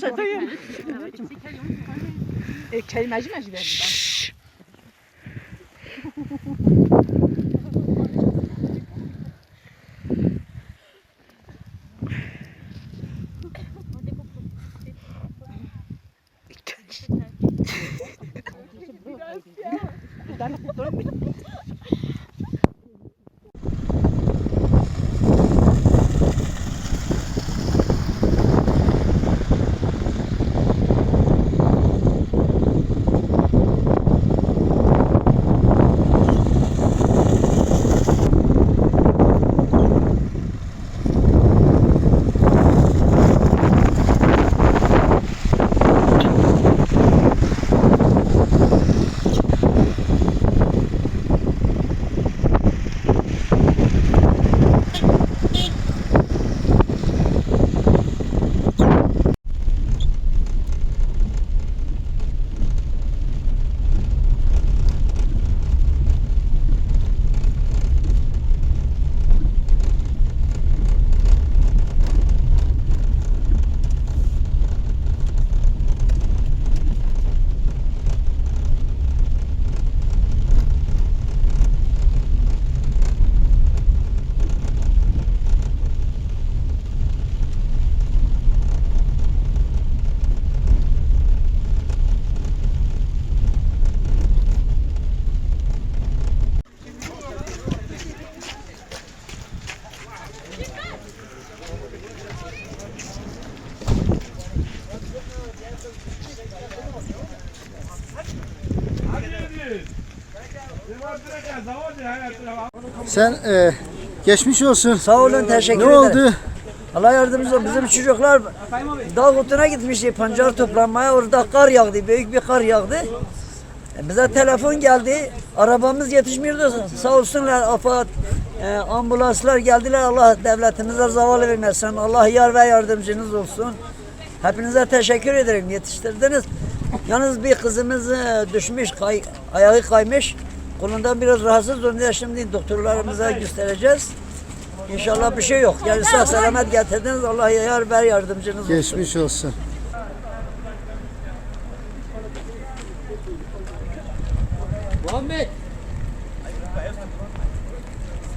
şakayım. E, kelimeci mecbur ben. Sen e, geçmiş olsun. Sağ olun, teşekkür Ne ederim. oldu? Allah yardımcınız olsun. Bizim çocuklar dağ kutuna gitmişti pancar toplamaya. Orada kar yağdı, büyük bir kar yağdı. E, Bize telefon geldi. Arabamız yetişmiyordu. Sağ olsunlar AFAD, e, ambulanslar geldiler. Allah devletimize zaval vermesin. Allah yar ve yardımcınız olsun. Hepinize teşekkür ederim. Yetiştirdiniz. Yalnız bir kızımız e, düşmüş, kay, ayağı kaymış. Kolundan biraz rahatsız. Onu şimdi doktorlarımıza göstereceğiz. İnşallah bir şey yok. Yani sağ selamet getirdiniz. Allah yar ver yardımcınız olsun. Geçmiş olsun. Muhammed